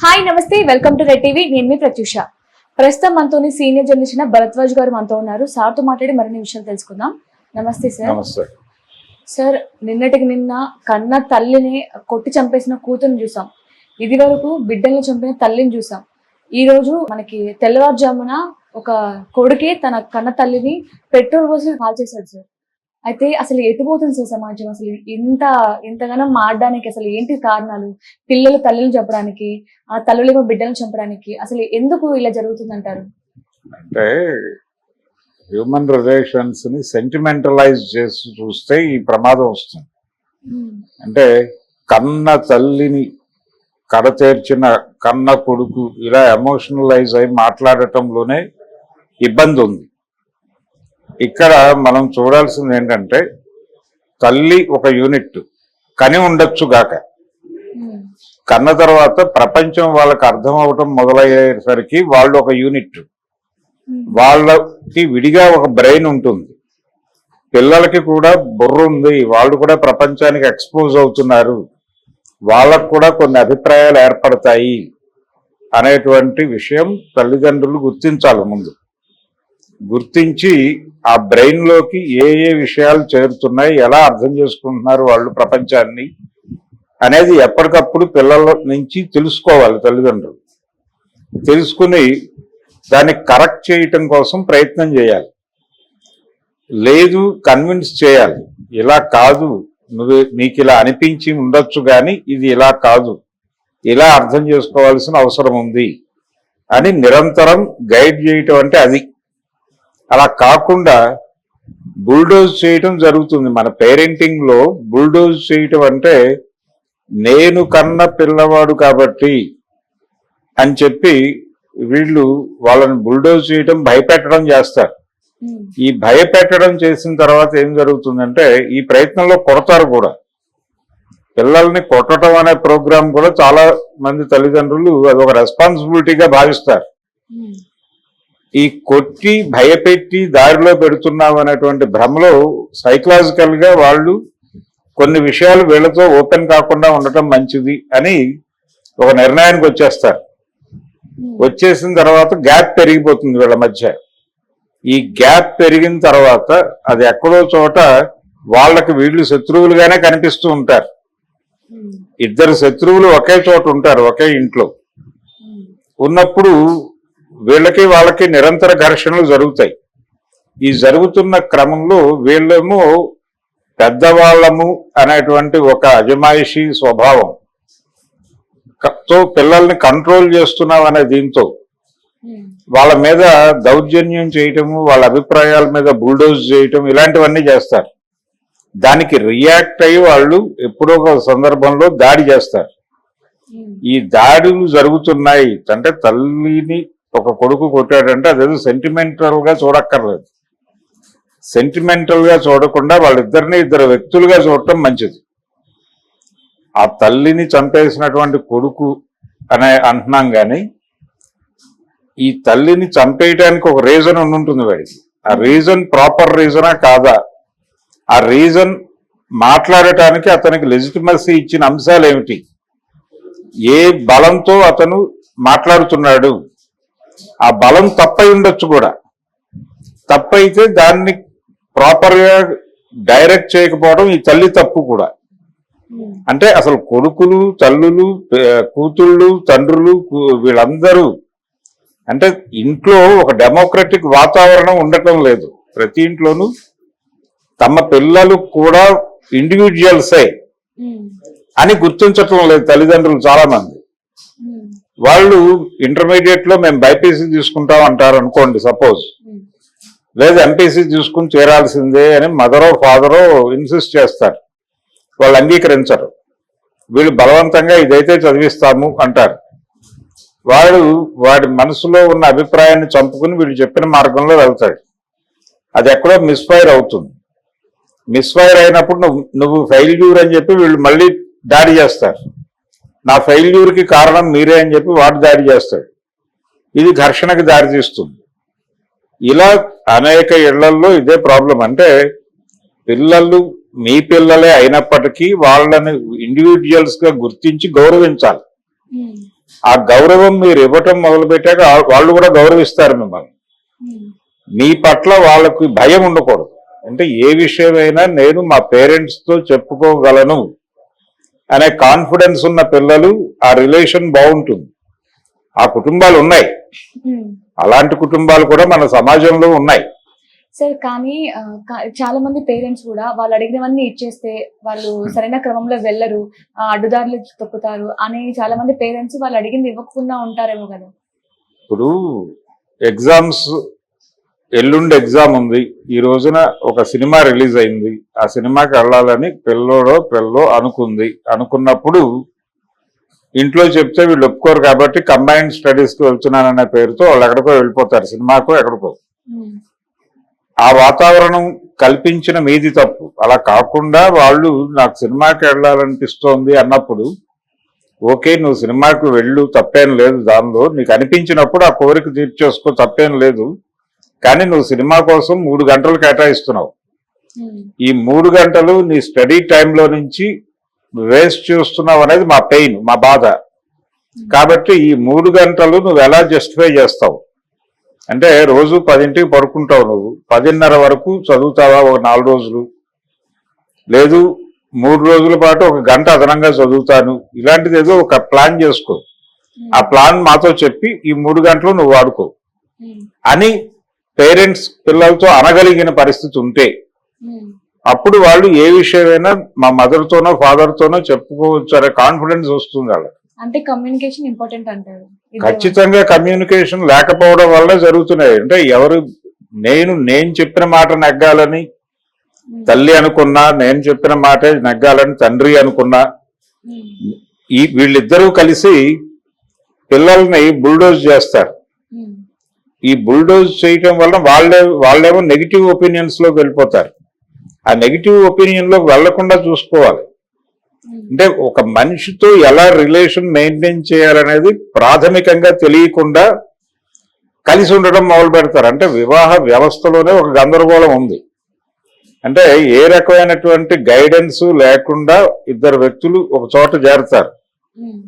Hi నమస్తే. Welcome to red TV. నేను మీ ప్రత్యూష. ప్రస్తుతం మనతోని సీనియర్ జర్నలిస్ట్ భరద్వాజ్ గారు మనతో ఉన్నారు. సార్తో మాట్లాడి మరిన్ని విషయాలు తెలుసుకుందాం. నమస్తే సార్. సార్ నిన్నటికి నిన్న కన్న తల్లిని కొట్టి చంపేసిన కూతురుని చూసాం. ఇది వరకు బిడ్డల్ని చంపిన తల్లిని చూసాం. ఈ రోజు మనకి తెల్లవారుజామున ఒక కొడుకే తన కన్న తల్లిని పెట్రోల్ పోసి కాల్ చేశాడు సార్. అయితే అసలు ఎటుపోతుంది సార్ సమాజం? అసలు ఇంత ఇంతగానో మారడానికి అసలు ఏంటి కారణాలు? పిల్లలు తల్లిని చంపడానికి ఆ తల్లులేమో బిడ్డలను చంపడానికి అసలు ఎందుకు ఇలా జరుగుతుంది అంటారు అంటే హ్యూమన్ రిలేషన్స్ని సెంటిమెంటలైజ్ చేసి చూస్తే ఈ ప్రమాదం వస్తుంది. అంటే కన్న తల్లిని కడతేర్చిన కన్న కొడుకు ఇలా ఎమోషనలైజ్ అయి మాట్లాడటంలోనే ఇబ్బంది ఉంది. ఇక్కడ మనం చూడాల్సింది ఏంటంటే తల్లి ఒక యూనిట్ కని ఉండొచ్చు గాక. కన్న తర్వాత ప్రపంచం వాళ్ళకి అర్థం అవటం మొదలయ్యేసరికి వాళ్ళు ఒక యూనిట్. వాళ్ళకి విడిగా ఒక బ్రెయిన్ ఉంటుంది. పిల్లలకి కూడా బుర్ర ఉంది. వాళ్ళు కూడా ప్రపంచానికి ఎక్స్పోజ్ అవుతున్నారు. వాళ్ళకు కూడా కొన్ని అభిప్రాయాలు ఏర్పడతాయి అనేటువంటి విషయం తల్లిదండ్రులు గుర్తించాలి ముందు. గుర్తించి ఆ బ్రెయిన్లోకి ఏ ఏ విషయాలు చేరుతున్నాయి ఎలా అర్థం చేసుకుంటున్నారు వాళ్ళు ప్రపంచాన్ని అనేది ఎప్పటికప్పుడు పిల్లల నుంచి తెలుసుకోవాలి తల్లిదండ్రులు. తెలుసుకుని దాన్ని కరెక్ట్ చేయటం కోసం ప్రయత్నం చేయాలి. లేదు కన్విన్స్ చేయాలి. ఇలా కాదు నువ్వు నీకు ఇలా అనిపించి ఉండొచ్చు కానీ ఇది ఇలా కాదు. ఇలా అర్థం చేసుకోవాల్సిన అవసరం ఉంది అని నిరంతరం గైడ్ చేయటం అంటే అది. అలా కాకుండా బుల్డోజ్ చేయటం జరుగుతుంది. మన పేరెంటింగ్లో బుల్డోజ్ చేయటం అంటే నేను కన్న పిల్లవాడు కాబట్టి అని చెప్పి వీళ్ళు వాళ్ళని బుల్డోజ్ చేయటం భయపెట్టడం చేస్తారు. ఈ భయపెట్టడం చేసిన తర్వాత ఏం జరుగుతుందంటే ఈ ప్రయత్నంలో కొడతారు కూడా. పిల్లల్ని కొట్టడం అనే ప్రోగ్రాం కూడా చాలా మంది తల్లిదండ్రులు అదొక రెస్పాన్సిబిలిటీగా భావిస్తారు. ఈ కొట్టి భయపెట్టి దారిలో పెడుతున్నాం అనేటువంటి భ్రమలో సైకలాజికల్గా వాళ్ళు కొన్ని విషయాలు వీళ్ళతో ఓపెన్ కాకుండా ఉండటం మంచిది అని ఒక నిర్ణయానికి వచ్చేస్తారు. వచ్చేసిన తర్వాత గ్యాప్ పెరిగిపోతుంది వీళ్ళ మధ్య. ఈ గ్యాప్ పెరిగిన తర్వాత అది ఎక్కడో చోట వాళ్ళకి వీళ్ళు శత్రువులుగానే కనిపిస్తూ ఉంటారు. ఇద్దరు శత్రువులు ఒకే చోట ఉంటారు ఒకే ఇంట్లో. ఉన్నప్పుడు వీళ్ళకి వాళ్ళకి నిరంతర ఘర్షణలు జరుగుతాయి. ఈ జరుగుతున్న క్రమంలో వీళ్ళేమో పెద్దవాళ్ళము అనేటువంటి ఒక అజమాయిషీ స్వభావం. తో పిల్లల్ని కంట్రోల్ చేస్తున్నాం అనే దీంతో. వాళ్ళ మీద దౌర్జన్యం చేయటము వాళ్ళ అభిప్రాయాల మీద బుల్డోజ్ చేయటం ఇలాంటివన్నీ చేస్తారు. దానికి రియాక్ట్ అయ్యి వాళ్ళు ఎప్పుడో ఒక సందర్భంలో దాడి చేస్తారు. ఈ దాడులు జరుగుతున్నాయి. అంటే తల్లిని ఒక కొడుకు కొట్టాడంటే అదేదో సెంటిమెంటల్గా చూడక్కర్లేదు. సెంటిమెంటల్గా చూడకుండా వాళ్ళిద్దరిని ఇద్దరు వ్యక్తులుగా చూడటం మంచిది. ఆ తల్లిని చంపేసినటువంటి కొడుకు అనే అంటున్నాం కానీ ఈ తల్లిని చంపేయటానికి ఒక రీజన్ ఉంటుంది వాడికి ఆ రీజన్ ప్రాపర్ రీజనా కాదా? ఆ రీజన్ మాట్లాడటానికి అతనికి లెజిటిమసీ ఇచ్చిన అంశాలు ఏమిటి ఏ బలంతో అతను మాట్లాడుతున్నాడు? ఆ బలం తప్పై ఉండొచ్చు కూడా. తప్పైతే దాన్ని ప్రాపర్గా డైరెక్ట్ చేయకపోవడం ఈ తల్లి తప్పు కూడా. అంటే అసలు కొడుకులు తల్లులు కూతుళ్ళు తండ్రులు వీళ్ళందరూ అంటే ఇంట్లో ఒక డెమోక్రటిక్ వాతావరణం ఉండటం లేదు. ప్రతి ఇంట్లోనూ తమ పిల్లలు కూడా ఇండివిజువల్సే అని గుర్తించటం లేదు తల్లిదండ్రులు చాలా మంది వాళ్ళు ఇంటర్మీడియట్లో మేము బైపీసీ తీసుకుంటాం అంటారు అనుకోండి సపోజ్ లేదు ఎంపీసీ తీసుకుని చేరాల్సిందే అని మదరో ఫాదరో ఇన్సిస్ట్ చేస్తారు. వాళ్ళు అంగీకరించరు. వీళ్ళు బలవంతంగా ఇదైతే చదివిస్తాము అంటారు. వాడు వాడి మనసులో ఉన్న అభిప్రాయాన్ని చంపుకుని వీళ్ళు చెప్పిన మార్గంలో వెళ్తాడు అది ఎక్కడో మిస్ఫైర్ అవుతుంది. మిస్ఫైర్ అయినప్పుడు నువ్వు నువ్వు ఫెయిల్యూర్ అని చెప్పి వీళ్ళు మళ్ళీ దాడి చేస్తారు. నా ఫెయిల్యూర్కి కారణం మీరే అని చెప్పి వాడు దాడి చేస్తాడు. ఇది ఘర్షణకి దారి తీస్తుంది ఇలా అనేక ఇళ్ళలో ఇదే ప్రాబ్లం. అంటే పిల్లలు మీ పిల్లలే అయినప్పటికీ వాళ్ళని ఇండివిజువల్స్గా గుర్తించి గౌరవించాలి. ఆ గౌరవం మీరు ఇవ్వటం మొదలు పెట్టాక వాళ్ళు కూడా గౌరవిస్తారు మిమ్మల్ని. ఉమ్, మీ పట్ల వాళ్ళకి భయం ఉండకూడదు. అంటే ఏ విషయమైనా నేను మా పేరెంట్స్తో చెప్పుకోగలను. అనే కాన్ఫిడెన్స్ ఉన్న పిల్లలు ఆ రిలేషన్ బాగుంటుంది. ఆ కుటుంబాలు ఉన్నాయి. అలాంటి కుటుంబాలు కూడా మన సమాజంలో ఉన్నాయి. సార్ కానీ చాలా మంది పేరెంట్స్ కూడా వాళ్ళు అడిగినవన్నీ ఇచ్చేస్తే వాళ్ళు సరైన క్రమంలో వెళ్ళరు అడ్డుదారులు తొక్కుతారు అని చాలా మంది పేరెంట్స్ వాళ్ళు అడిగింది ఇవ్వకుండా ఉంటారేమో కదా. ఇప్పుడు ఎగ్జామ్స్ ఎల్లుండి ఎగ్జామ్ ఉంది. ఈ రోజున ఒక సినిమా రిలీజ్ అయింది. ఆ సినిమాకి వెళ్ళాలని పిల్లోడో పిల్లో అనుకుంది. అనుకున్నప్పుడు ఇంట్లో చెప్తే వీళ్ళు ఒప్పుకోరు కాబట్టి కంబైన్డ్ స్టడీస్కి వెళ్తున్నాననే పేరుతో వాళ్ళు ఎక్కడికో వెళ్ళిపోతారు. సినిమాకో ఎక్కడికో. ఆ వాతావరణం కల్పించిన మీది తప్పు. అలా కాకుండా వాళ్ళు నాకు సినిమాకి వెళ్ళాలనిపిస్తోంది అన్నప్పుడు ఓకే నువ్వు సినిమాకు వెళ్ళు తప్పేం లేదు దానిలో. నీకు అనిపించినప్పుడు ఆ కోరిక తీర్చేసుకో తప్పేం లేదు. కానీ నువ్వు సినిమా కోసం మూడు గంటలు కేటాయిస్తున్నావు. ఉమ్, ఈ మూడు గంటలు నీ స్టడీ టైంలో నుంచి వేస్ట్ చేస్తున్నావు అనేది మా పెయిన్ మా బాధ. కాబట్టి ఈ మూడు గంటలు నువ్వు ఎలా జస్టిఫై చేస్తావు? అంటే రోజు పదింటికి పడుకుంటావు నువ్వు. పదిన్నర వరకు చదువుతావా ఒక నాలుగు రోజులు? లేదు మూడు రోజుల పాటు ఒక గంట అదనంగా చదువుతాను. ఇలాంటిది ఏదో ఒక ప్లాన్ చేసుకో. ఆ ప్లాన్ మాతో చెప్పి ఈ మూడు గంటలు నువ్వు వాడుకో. అని పేరెంట్స్ పిల్లలతో అనగలిగిన పరిస్థితి ఉంటే ఉమ్, అప్పుడు వాళ్ళు ఏ విషయమైనా మా మదర్ తోనో ఫాదర్ తోనో చెప్పుకోవచ్చు అనే కాన్ఫిడెన్స్ వస్తుంది వాళ్ళకి. అంటే కమ్యూనికేషన్ ఇంపార్టెంట్ అంటారు. ఖచ్చితంగా కమ్యూనికేషన్ లేకపోవడం వల్ల జరుగుతున్నాయి. అంటే ఎవరు నేను నేను చెప్పిన మాట నెగ్గాలని ఉమ్, తల్లి అనుకున్నా నేను చెప్పిన మాటే నెగ్గాలని తండ్రి అనుకున్నా ఉమ్, ఈ వీళ్ళిద్దరూ కలిసి పిల్లల్ని బుల్డోజ్ చేస్తారు. ఈ బుల్డోజ్ చేయటం వల్ల వాళ్ళే వాళ్ళేమో నెగిటివ్ ఒపీనియన్స్లోకి వెళ్ళిపోతారు. ఆ నెగిటివ్ ఒపీనియన్లోకి వెళ్ళకుండా చూసుకోవాలి. అంటే ఒక మనిషితో ఎలా రిలేషన్ మెయింటైన్ చేయాలనేది ప్రాథమికంగా తెలియకుండా కలిసి ఉండడం మొదలు పెడతారు. అంటే వివాహ వ్యవస్థలోనే ఒక గందరగోళం ఉంది. అంటే ఏ రకమైనటువంటి గైడెన్స్ లేకుండా ఇద్దరు వ్యక్తులు ఒక చోట చేరతారు. ఉమ్,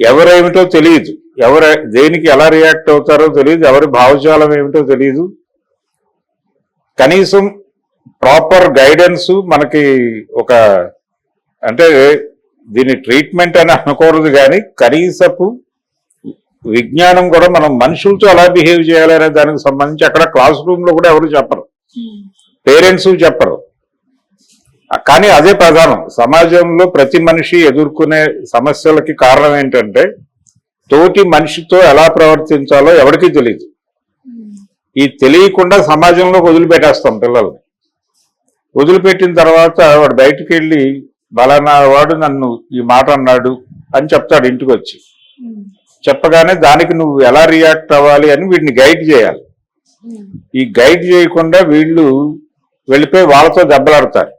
ఎవరేమిటో తెలియదు. ఎవరు దేనికి ఎలా రియాక్ట్ అవుతారో తెలియదు. ఎవరి భావజాలం ఏమిటో తెలియదు. కనీసం ప్రాపర్ గైడెన్స్ మనకి ఒక అంటే దీని ట్రీట్మెంట్ అని అనకూడదు కానీ కనీసపు విజ్ఞానం కూడా మనం మనుషులతో ఎలా బిహేవ్ చేయాలనే దానికి సంబంధించి అక్కడ క్లాస్ రూమ్లో కూడా ఎవరు చెప్పరు. పేరెంట్స్ చెప్పరు. కానీ అదే ప్రధానం. సమాజంలో ప్రతి మనిషి ఎదుర్కొనే సమస్యలకి కారణం ఏంటంటే తోటి మనిషితో ఎలా ప్రవర్తించాలో ఎవరికీ తెలియదు ఈ తెలియకుండా సమాజంలోకి వదిలిపెట్టేస్తాం పిల్లల్ని. వదిలిపెట్టిన తర్వాత వాడు బయటికి వెళ్ళి బలానా వాడు నన్ను ఈ మాట అన్నాడు అని చెప్తాడు ఇంటికి వచ్చి చెప్పగానే దానికి నువ్వు ఎలా రియాక్ట్ అవ్వాలి అని వీడిని గైడ్ చేయాలి. ఈ గైడ్ చేయకుండా వీళ్ళు వెళ్ళిపోయి వాళ్ళతో దెబ్బలాడతారు.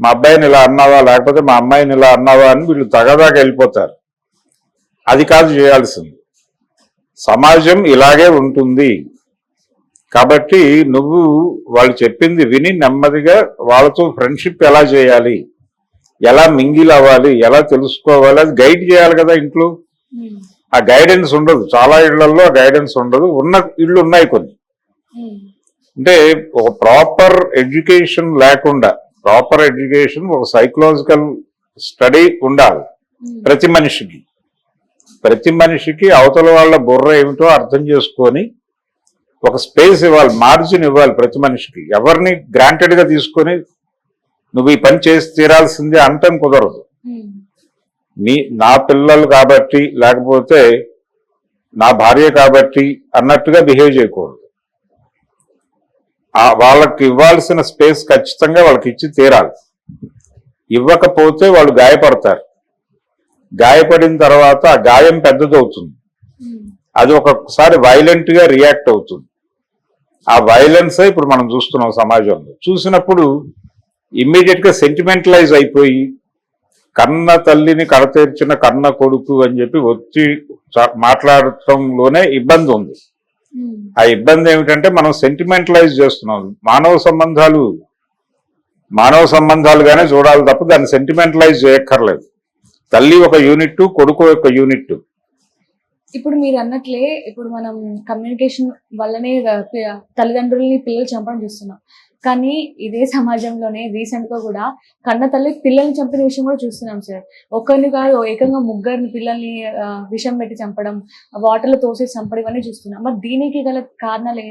మా అబ్బాయిని ఇలా అన్నావా? లేకపోతే మా అమ్మాయిని ఇలా అన్నావా? అని వీళ్ళు తగదాకా వెళ్ళిపోతారు. అది కాదు చేయాల్సింది. సమాజం ఇలాగే ఉంటుంది. కాబట్టి నువ్వు వాళ్ళు చెప్పింది విని నెమ్మదిగా వాళ్ళతో ఫ్రెండ్షిప్ ఎలా చేయాలి? ఎలా మింగిల్ అవ్వాలి? ఎలా తెలుసుకోవాలి? అది గైడ్ చేయాలి కదా ఇంట్లో. ఉమ్, ఆ గైడెన్స్ ఉండదు. చాలా ఇళ్ళలో ఆ గైడెన్స్ ఉండదు. ఉన్న ఇళ్ళు ఉన్నాయి కొన్ని. ఉమ్, అంటే ఒక ప్రాపర్ ఎడ్యుకేషన్ లేకుండా ప్రాపర్ ఎడ్యుకేషన్ ఒక సైకలాజికల్ స్టడీ ఉండాలి. ఉమ్, ప్రతి మనిషికి. ప్రతి మనిషికి అవతల వాళ్ళ బుర్ర ఏమిటో అర్థం చేసుకొని ఒక స్పేస్ ఇవ్వాలి మార్జిన్ ఇవ్వాలి ప్రతి మనిషికి. ఎవరిని గ్రాంటెడ్గా తీసుకొని నువ్వు ఈ పని చేసి తీరాల్సిందే అంటం కుదరదు. ఉమ్, మీ నా పిల్లలు కాబట్టి లేకపోతే నా భార్య కాబట్టి అన్నట్టుగా బిహేవ్ చేయకూడదు. ఆ వాళ్ళకి ఇవ్వాల్సిన స్పేస్ ఖచ్చితంగా వాళ్ళకి ఇచ్చి తీరాలి. ఇవ్వకపోతే వాళ్ళు గాయపడతారు. గాయపడిన తర్వాత ఆ గాయం పెద్దదవుతుంది. ఉమ్, అది ఒక్కొక్కసారి వైలెంట్గా రియాక్ట్ అవుతుంది. ఆ వైలెన్స్ ఇప్పుడు మనం చూస్తున్నాం సమాజంలో. చూసినప్పుడు ఇమ్మీడియట్గా సెంటిమెంటలైజ్ అయిపోయి కన్న తల్లిని కడతీర్చిన కన్న కొడుకు అని చెప్పి వచ్చి మాట్లాడటంలోనే ఇబ్బంది ఉంది. ఉమ్, ఆ ఇబ్బంది ఏమిటంటే మనం సెంటిమెంటలైజ్ చేస్తున్నాం. మానవ సంబంధాలు మానవ సంబంధాలుగానే చూడాలి తప్ప దాన్ని సెంటిమెంటలైజ్ చేయక్కర్లేదు. తల్లి ఒక యూనిట్ కొడుకు ఒక యూనిట్. ఇప్పుడు మీరు అన్నట్లే ఇప్పుడు మనం కమ్యూనికేషన్ వల్లనే తల్లిదండ్రుల్ని పిల్లలు చంపడం చూస్తున్నాం. కానీ ఇదే సమాజంలోనే రీసెంట్గా కూడా కన్న తల్లి పిల్లల్ని చంపిన విషయం కూడా చూస్తున్నాం సార్. ఒకరిని కాదు ఏకంగా ముగ్గురిని పిల్లల్ని విషం పెట్టి చంపడం వాటర్లో తోసేసి చంపడం ఇవన్నీ చూస్తున్నాం. మరి దీనికి గల కారణాలు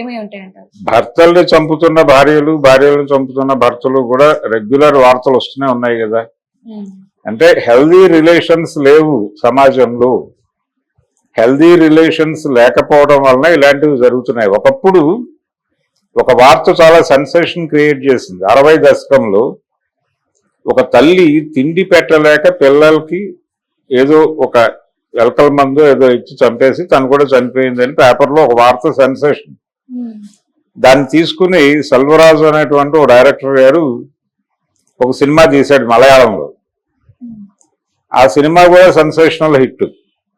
ఏమై ఉంటాయంటారు భర్తల్ని చంపుతున్న భార్యలు భార్యలను చంపుతున్న భర్తలు కూడా రెగ్యులర్ వార్తలు వస్తూనే ఉన్నాయి కదా. అంటే హెల్దీ రిలేషన్స్ లేవు సమాజంలో. హెల్దీ రిలేషన్స్ లేకపోవడం వలన ఇలాంటివి జరుగుతున్నాయి. ఒకప్పుడు ఒక వార్త చాలా సెన్సేషన్ క్రియేట్ చేసింది. అరవై దశకంలో ఒక తల్లి తిండి పెట్టలేక పిల్లలకి ఏదో ఒక ఎలకల మందు ఏదో ఇచ్చి చంపేసి తను కూడా చనిపోయిందని పేపర్లో ఒక వార్త సెన్సేషన్ ఉమ్, దాన్ని తీసుకుని సెల్వరాజు అనేటువంటి ఒక డైరెక్టర్ గారు ఒక సినిమా తీశాడు మలయాళంలో. ఆ సినిమా కూడా సెన్సేషనల్ హిట్.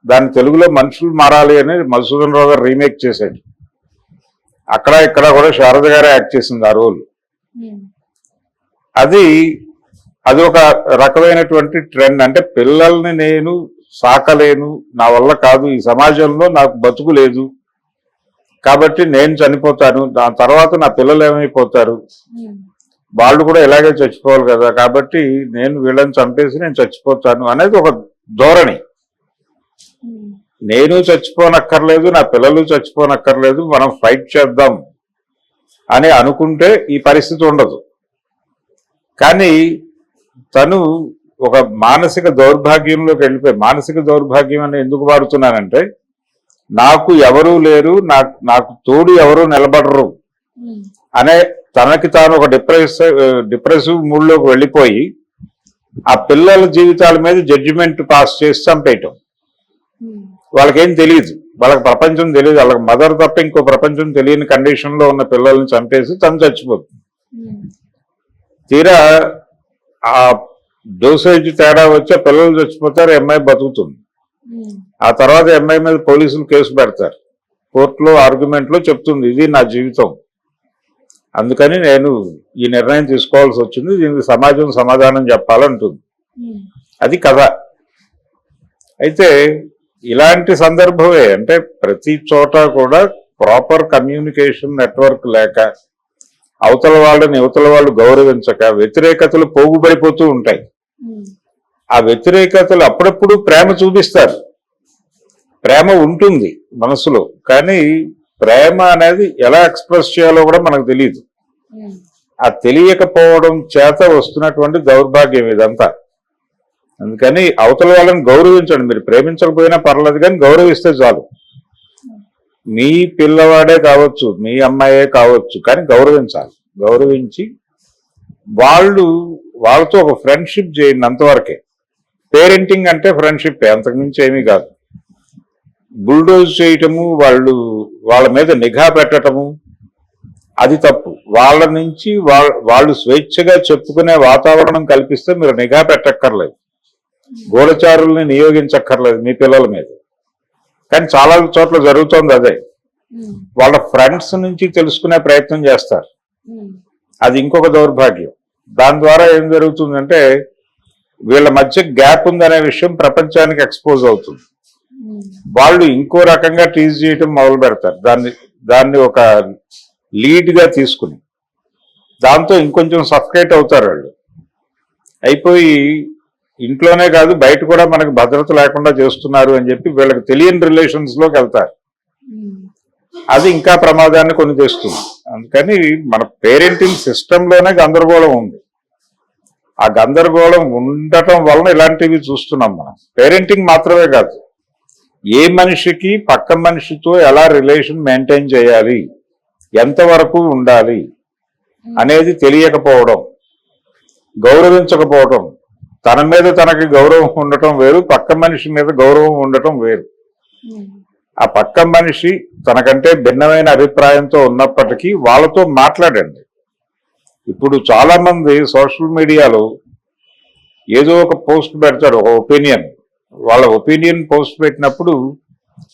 దాన్ని తెలుగులో మనుషులు మారాలి అని మధుసూదన్ రావు గారు రీమేక్ చేశాడు. అక్కడ ఇక్కడ కూడా శారద గారే యాక్ట్ చేసింది ఆ రోల్ ఉమ్, అది అది ఒక రకమైనటువంటి ట్రెండ్ అంటే పిల్లల్ని నేను సాకలేను నా వల్ల కాదు ఈ సమాజంలో నాకు బతుకు లేదు. కాబట్టి నేను చనిపోతాను దాని తర్వాత నా పిల్లలు ఏమైపోతారు? ఉమ్, వాళ్ళు కూడా ఇలాగే చచ్చిపోవాలి కదా. కాబట్టి నేను వీళ్ళని చంపేసి నేను చచ్చిపోతాను అనేది ఒక ధోరణి. నేను చచ్చిపోనక్కర్లేదు నా పిల్లలు చచ్చిపోనక్కర్లేదు మనం ఫైట్ చేద్దాం అని అనుకుంటే ఈ పరిస్థితి ఉండదు. కానీ తను ఒక మానసిక దౌర్భాగ్యంలోకి వెళ్ళిపోయి మానసిక దౌర్భాగ్యం అని ఎందుకు వాడుతున్నానంటే నాకు ఎవరూ లేరు నాకు నాకు తోడు ఎవరూ నిలబడరు. అనే తనకి తాను ఒక డిప్రెస్ డిప్రెసివ్ మూడ్లోకి వెళ్ళిపోయి ఆ పిల్లల జీవితాల మీద జడ్జిమెంట్ పాస్ చేసి చంపేయటం. వాళ్ళకేం తెలియదు. వాళ్ళకి ప్రపంచం తెలియదు. వాళ్ళకి మదర్ తప్ప ఇంకో ప్రపంచం తెలియని కండిషన్లో ఉన్న పిల్లల్ని చంపేసి తను చచ్చిపోతుంది. తీరా ఆ డోసేజ్ తేడా వచ్చి పిల్లలు చచ్చిపోతారు అమ్మాయి బతుకుతుంది. ఆ తర్వాత అమ్మాయి మీద పోలీసులు కేసు పెడతారు. కోర్టులో ఆర్గ్యుమెంట్లో చెప్తుంది ఇది నా జీవితం. అందుకని నేను ఈ నిర్ణయం తీసుకోవాల్సి వచ్చింది. దీనికి సమాజం సమాధానం చెప్పాలంటుంది. అది కథ. అయితే ఇలాంటి సందర్భమే అంటే ప్రతి చోట కూడా ప్రాపర్ కమ్యూనికేషన్ నెట్వర్క్ లేక అవతల వాళ్ళని ఇవతల వాళ్ళు గౌరవించక వ్యతిరేకతలు పోగుబడిపోతూ ఉంటాయి. ఆ వ్యతిరేకతలు అప్పుడప్పుడు ప్రేమ చూపిస్తారు. ప్రేమ ఉంటుంది మనసులో. కానీ ప్రేమ అనేది ఎలా ఎక్స్ప్రెస్ చేయాలో కూడా మనకు తెలియదు ఉమ్, ఆ తెలియకపోవడం చేత వస్తున్నటువంటి దౌర్భాగ్యం ఇదంతా. అందుకని అవతల వాళ్ళని గౌరవించండి. మీరు ప్రేమించకపోయినా పర్లేదు కానీ గౌరవిస్తే చాలు. మీ పిల్లవాడే కావచ్చు మీ అమ్మాయే కావచ్చు కానీ గౌరవించాలి. గౌరవించి వాళ్ళు వాళ్ళతో ఒక ఫ్రెండ్షిప్ చేయండి అంతవరకే. పేరెంటింగ్ అంటే ఫ్రెండ్షిప్ అంతకుమించి ఏమీ కాదు. బుల్డోజ్ చేయటము వాళ్ళు వాళ్ళ మీద నిఘా పెట్టటము అది తప్పు. వాళ్ళ నుంచి వాళ్ళ- వాళ్ళు స్వేచ్ఛగా చెప్పుకునే వాతావరణం కల్పిస్తే మీరు నిఘా పెట్టక్కర్లేదు. గూఢచారుల్ని నియోగించక్కర్లేదు మీ పిల్లల మీద. కానీ చాలా చోట్ల జరుగుతోంది అదే. వాళ్ళ ఫ్రెండ్స్ నుంచి తెలుసుకునే ప్రయత్నం చేస్తారు. అది ఇంకొక దౌర్భాగ్యం. దాని ద్వారా ఏం జరుగుతుందంటే వీళ్ళ మధ్య గ్యాప్ ఉందనే విషయం ప్రపంచానికి ఎక్స్పోజ్ అవుతుంది. వాళ్ళు ఇంకో రకంగా టీజ్ చేయటం మొదలు పెడతారు. దాన్ని దాన్ని ఒక లీడ్గా తీసుకుని. దాంతో ఇంకొంచెం సఫకేట్ అవుతారు వాళ్ళు. అయిపోయి ఇంట్లోనే కాదు బయట కూడా మనకు భద్రత లేకుండా చేస్తున్నారు అని చెప్పి వీళ్ళకి తెలియని రిలేషన్స్లోకి వెళ్తారు. ఉమ్, అది ఇంకా ప్రమాదాన్ని కొని తెస్తుంది. అందుకని మన పేరెంటింగ్ సిస్టమ్లోనే గందరగోళం ఉంది. ఆ గందరగోళం ఉండటం వలన ఇలాంటివి చూస్తున్నాం మనం. పేరెంటింగ్ మాత్రమే కాదు. ఏ మనిషికి పక్క మనిషితో ఎలా రిలేషన్ మెయింటైన్ చేయాలి? ఎంతవరకు ఉండాలి? అనేది తెలియకపోవడం గౌరవించకపోవడం తన మీద తనకి గౌరవం ఉండటం వేరు పక్క మనిషి మీద గౌరవం ఉండటం వేరు. ఆ పక్క మనిషి తనకంటే భిన్నమైన అభిప్రాయంతో ఉన్నప్పటికీ వాళ్ళతో మాట్లాడండి. ఇప్పుడు చాలా మంది సోషల్ మీడియాలో ఏదో ఒక పోస్ట్ పెడతారు ఒక ఒపీనియన్. వాళ్ళ ఒపీనియన్ పోస్ట్ పెట్టినప్పుడు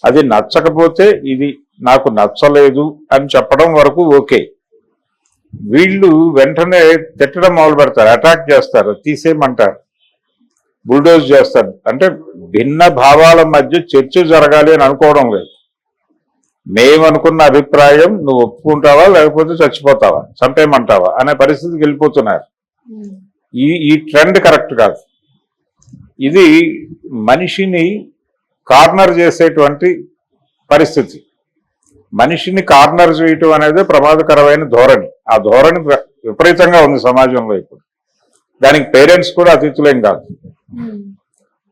అది నచ్చకపోతే ఇది నాకు నచ్చలేదు అని చెప్పడం వరకు ఓకే. వీళ్ళు వెంటనే తిట్టడం మొదలు పెడతారు అటాక్ చేస్తారు తీసేయమంటారు బుల్డోజ్ చేస్తాడు అంటే భిన్న భావాల మధ్య చర్చ జరగాలి అని అనుకోవడం లేదు. మేమనుకున్న అభిప్రాయం నువ్వు ఒప్పుకుంటావా లేకపోతే చచ్చిపోతావా? చంపేయమంటావా? అనే పరిస్థితికి వెళ్ళిపోతున్నారు. ఈ ఈ ట్రెండ్ కరెక్ట్ కాదు. ఇది మనిషిని కార్నర్ చేసేటువంటి పరిస్థితి. మనిషిని కార్నర్ చేయటం అనేది ప్రమాదకరమైన ధోరణి. ఆ ధోరణి విపరీతంగా ఉంది సమాజంలో ఇప్పుడు. దానికి పేరెంట్స్ కూడా అతిథులేం కాదు.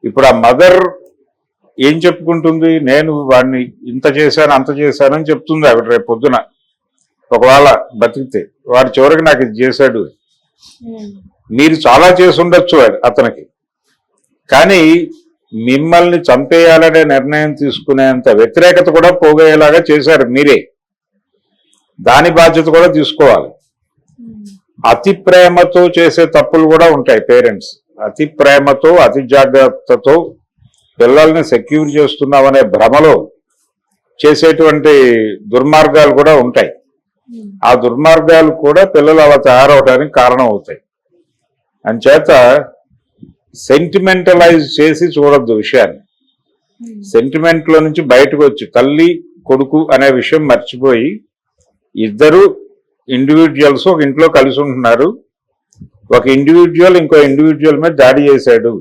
ఇప్పుడు ఆ మదర్ ఏం చెప్పుకుంటుంది? నేను వాడిని ఇంత చేశాను అంత చేశానని చెప్తుంది ఆవిడ రేపు పొద్దున. ఒకవేళ బతికితే వాడు చివరికి నాకు ఇది చేశాడు. మీరు చాలా చేసి ఉండొచ్చు అతనికి. కానీ మిమ్మల్ని చంపేయాలనే నిర్ణయం తీసుకునేంత వ్యతిరేకత కూడా పోగేలాగా చేశారు మీరే. దాని బాధ్యత కూడా తీసుకోవాలి. అతి ప్రేమతో చేసే తప్పులు కూడా ఉంటాయి పేరెంట్స్. అతి ప్రేమతో అతి జాగ్రత్తతో పిల్లల్ని సెక్యూర్ చేస్తున్నామనే భ్రమలో చేసేటువంటి దుర్మార్గాలు కూడా ఉంటాయి. ఆ దుర్మార్గాలు కూడా పిల్లలు అలా తయారవడానికి కారణం అవుతాయి అంచేత సెంటిమెంటలైజ్ చేసి చూడొద్దు విషయాన్ని. సెంటిమెంట్లో నుంచి బయటకు వచ్చి తల్లి కొడుకు అనే విషయం మర్చిపోయి ఇద్దరు ఇండివిజువల్స్ ఒక ఇంట్లో కలిసి ఉంటున్నారు. ఒక ఇండివిజువల్ ఇంకో ఇండివిజువల్ మీద దాడి చేశాడు.